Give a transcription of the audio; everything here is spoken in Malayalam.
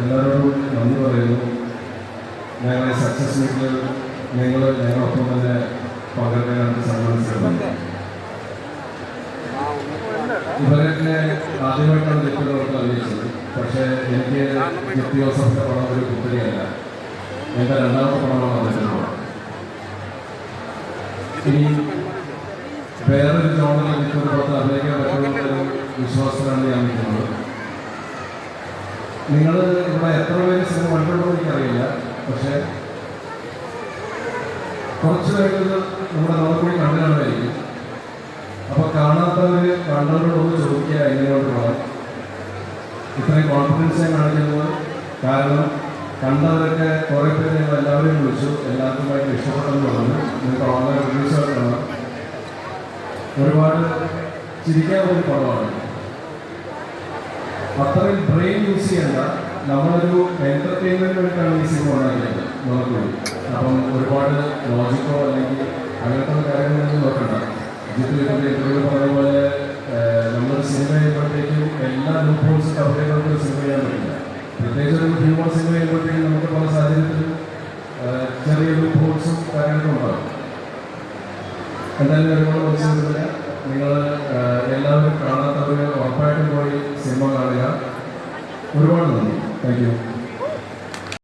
എല്ലാവരോടും നന്ദി പറയുന്നു. ഞങ്ങളെ സക്സസ് മീറ്റിൽ നിങ്ങൾ ഞങ്ങളൊപ്പം തന്നെ പങ്കെടുക്കാനായിട്ട് സമ്മതിച്ചിട്ടുണ്ട്. ഇവരൊക്കെ ആദ്യമായിട്ടാണ് ജിത്തുകളൊക്കെ അറിയിച്ചത്. പക്ഷേ എനിക്ക് ജിത്തു ജോസഫിന്റെ പടം ഒരു കുത്തരിയല്ല എന്റെ രണ്ടാമത്തെ പടമാണ് അറിയിച്ചിട്ടുള്ളത് ഇനി വേറൊരു ജോണിൽ ജിത്തു പുറത്ത് അഭിനയിക്കാൻ പറ്റുമെന്നൊരു വിശ്വാസത്തിലാണ് ഞാൻ നിൽക്കുന്നത്. നിങ്ങൾ ഇവിടെ എത്ര പേര് സിനിമ കണ്ടിട്ടുണ്ടോ എനിക്കറിയില്ല. പക്ഷേ കുറച്ച് പേര് നമ്മുടെ നോക്കൂടി കണ്ടിട്ടുണ്ടായിരിക്കും അപ്പോൾ അപ്പൊ കാണാത്തവര് കണ്ടവരോടൊന്ന് ചോദിക്കുക എങ്ങനെയോട് പോകാം ഇത്രയും കോൺഫിഡൻസ് കാണിക്കുന്നത് കാരണം കണ്ടവരൊക്കെ കുറേ പേര് ഞങ്ങൾ എല്ലാവരെയും വിളിച്ചു. എല്ലാവർക്കും ഭയങ്കര ഇഷ്ടപ്പെട്ടെന്ന് പറഞ്ഞു. നിങ്ങൾക്ക് ഓൺലൈൻ റിലീസ് ഒരുപാട് ചിരിക്കാൻ ഒരു പടമാണ് അത്രയും ബ്രെയിൻ യൂസ് ചെയ്യണ്ട. നമ്മളൊരു എന്റർടൈൻമെന്റ് വേണ്ടിയിട്ടാണ് ഈ സിനിമ ഉണ്ടാക്കിയത് നമുക്ക് അപ്പം ഒരുപാട് ലോജിക്കോ അല്ലെങ്കിൽ അങ്ങനത്തെ കാര്യങ്ങളൊന്നും നോക്കണ്ട. ജിത്തു ഇന്റർവ്യൂ പറഞ്ഞ പോലെ നമ്മൾ സിനിമ ചെയ്യുമ്പോഴത്തേക്കും എല്ലാ ലൂപ്പ് ഹോൾസ് കവർ ചെയ്തുകൊണ്ട് സിനിമ ചെയ്യാൻ പറ്റില്ല. പ്രത്യേകിച്ച് ഒരു ഹ്യൂമർ സിനിമ ചെയ്യുമ്പോഴത്തേക്കും നമുക്ക് പല സാഹചര്യത്തിലും ചെറിയ ലൂപ്പ് കാര്യങ്ങളൊക്കെ ഉണ്ടാവും. എന്തായാലും ഒരുപാട് മനസ്സിലാക്കുന്നില്ല നിങ്ങൾ ഒരുപാട് നന്ദി. Thank you